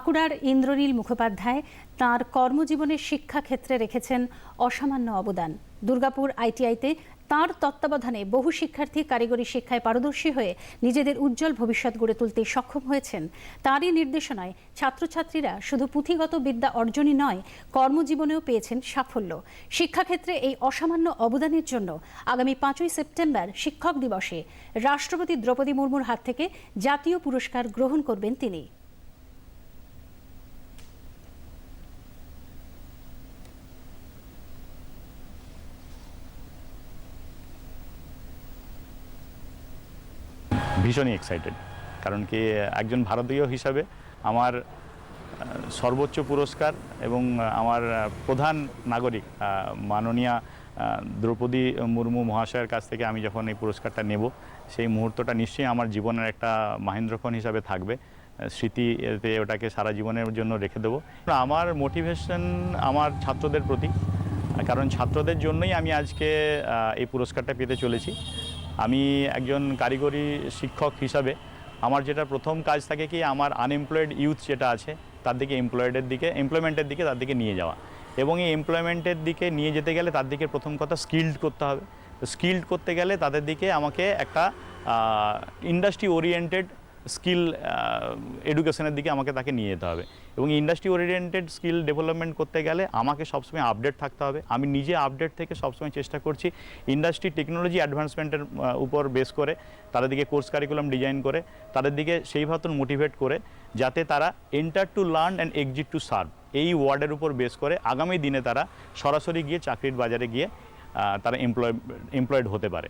বাঁকুড়ার ইন্দ্রনীল মুখোপাধ্যায় তার কর্মজীবনের শিক্ষাক্ষেত্রে রেখেছেন অসামান্য অবদান। দুর্গাপুর আইটিআইতে তার তত্ত্বাবধানে বহু শিক্ষার্থী কারিগরি শিক্ষায় পারদর্শী হয়ে নিজেদের উজ্জ্বল ভবিষ্যৎ গড়ে তুলতে সক্ষম হয়েছেন। তারই নির্দেশনায় ছাত্রছাত্রীরা শুধু পুঁথিগত বিদ্যা অর্জনই নয়, কর্মজীবনেও পেয়েছেন সাফল্য। শিক্ষাক্ষেত্রে এই অসামান্য অবদানের জন্য আগামী পাঁচই সেপ্টেম্বর শিক্ষক দিবসে রাষ্ট্রপতি দ্রৌপদী মুর্মুর হাত থেকে জাতীয় পুরস্কার গ্রহণ করবেন তিনি। ভীষণই এক্সাইটেড কারণ কি, একজন ভারতীয় হিসাবে আমার সর্বোচ্চ পুরস্কার এবং আমার প্রধান নাগরিক মাননীয়া দ্রৌপদী মুর্মু মহাশয়ের কাছ থেকে আমি যখন এই পুরস্কারটা নেব, সেই মুহূর্তটা নিশ্চয়ই আমার জীবনের একটা মাহেন্দ্রক্ষণ হিসাবে থাকবে। স্মৃতিতে ওটাকে সারা জীবনের জন্য রেখে দেবো। আমার মোটিভেশন আমার ছাত্রদের প্রতি, কারণ ছাত্রদের জন্যই আমি আজকে এই পুরস্কারটা পেতে চলেছি। আমি একজন কারিগরি শিক্ষক হিসাবে, আমার যেটা প্রথম কাজ থাকে কি আমার আনএমপ্লয়েড ইউথ যেটা আছে, তার দিকে এমপ্লয়েডের দিকে এমপ্লয়মেন্টের দিকে তার দিকে নিয়ে যাওয়া। এবং এই এমপ্লয়মেন্টের দিকে নিয়ে যেতে গেলে তার দিকে প্রথম কথা স্কিল্ড করতে হবে। স্কিল্ড করতে গেলে তাদের দিকে আমাকে একটা ইন্ডাস্ট্রি ওরিয়েন্টেড স্কিল এডুকেশনের দিকে আমাকে তাকে নিয়ে যেতে হবে। এবং ইন্ডাস্ট্রি ওরিয়েন্টেড স্কিল ডেভেলপমেন্ট করতে গেলে আমাকে সবসময় আপডেট থাকতে হবে। আমি নিজে আপডেট থেকে সবসময় চেষ্টা করছি ইন্ডাস্ট্রি টেকনোলজি অ্যাডভান্সমেন্টের উপর বেস করে, তাদের দিকে কোর্স কারিকুলাম ডিজাইন করে, তাদের দিকে সেই মতন মোটিভেট করে, যাতে তারা enter to learn and exit to serve. এই ওয়ার্ডের উপর বেস করে আগামী দিনে তারা সরাসরি গিয়ে চাকরির বাজারে গিয়ে তারা এমপ্লয়, এমপ্লয়েড হতে পারে।